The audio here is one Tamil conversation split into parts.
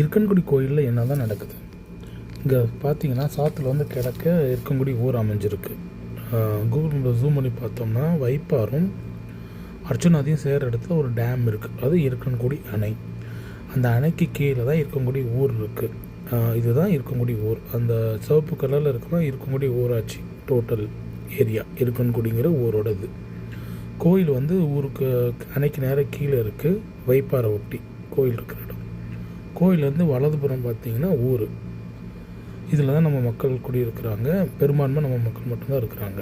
இருக்கன்குடி கோயிலில் என்ன தான் நடக்குது? இங்கே பார்த்தீங்கன்னா சாத்தில் வந்து கிடக்க இருக்கன்குடி ஊர் அமைஞ்சிருக்கு. கூகுள் ஜூம் பண்ணி பார்த்தோம்னா வைப்பாரும் அர்ஜுனாதையும் சேர இடத்துல ஒரு டேம் இருக்குது அது இருக்கன்குடி அணை. அந்த அணைக்கு கீழே தான் இருக்கன்குடி ஊர் இருக்குது இதுதான் இருக்கன்குடி ஊர். அந்த சிவப்பு கலரில் இருக்கிற இருக்கன்குடி ஊராட்சி டோட்டல் ஏரியா இருக்கன்குடிங்கிற ஊரோடது. கோயில் வந்து ஊருக்கு அணைக்கு நேராக கீழே இருக்குது வைப்பாறை ஒட்டி கோயில் இருக்கிற கோயிலேருந்து வலதுபுறம் பார்த்தீங்கன்னா ஊர். இதில் தான் நம்ம மக்கள் குடியிருக்கிறாங்க. பெரும்பான்மை நம்ம மக்கள் மட்டும்தான் இருக்கிறாங்க.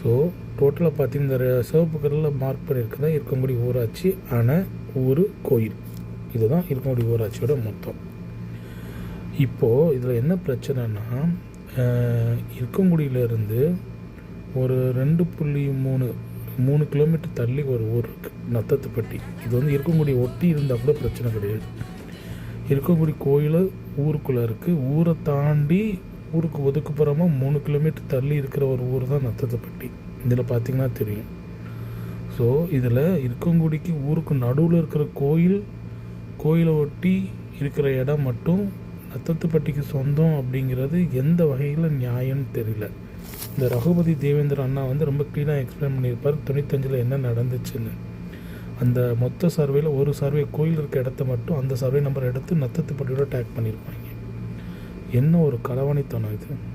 ஸோ டோட்டலாக பார்த்தீங்கன்னா இந்த சிவப்பு கடலில் மார்க் பண்ணியிருக்கிறதா இருக்கங்குடி ஊராட்சி அணை ஊர் கோயில். இதுதான் இருக்கங்குடி ஊராட்சியோட மொத்தம். இப்போது இதில் என்ன பிரச்சனைனா இருக்கங்குடியிலேருந்து ஒரு ரெண்டு புள்ளி மூணு மூணு கிலோமீட்டர் தள்ளி ஒரு ஊர் இருக்குது நத்தத்துப்பட்டி. இது வந்து இருக்கங்குடி ஒட்டி இருந்தால் கூட பிரச்சனை கிடையாது. இருக்கங்குடி கோயில் ஊருக்குள்ளே இருக்குது ஊரை தாண்டி ஊருக்கு ஒதுக்குப்புறமா மூணு கிலோமீட்டர் தள்ளி இருக்கிற ஒரு ஊர் தான் நத்தத்துப்பட்டி. இதில் பார்த்தீங்கன்னா தெரியும். ஸோ இதில் இருக்கங்குடிக்கு ஊருக்கு நடுவில் இருக்கிற கோயில் கோயிலை ஒட்டி இருக்கிற இடம் மட்டும் நத்தத்துப்பட்டிக்கு சொந்தம் அப்படிங்கிறது எந்த வகையில் நியாயம்னு தெரியல. இந்த ரகுபதி தேவேந்திர அண்ணா வந்து ரொம்ப க்ளீனாக எக்ஸ்பிளைன் பண்ணியிருப்பார். தொண்ணூத்தஞ்சில் என்ன நடந்துச்சுன்னு. அந்த மொத்த சர்வேல ஒரு சர்வே கோயில் இருக்க இடத்த மட்டும் அந்த சர்வே நம்பர் எடுத்து நத்தத்துப்பட்டியோட டேக் பண்ணியிருப்பாங்க என்ன ஒரு களவாணித்தனம் இது?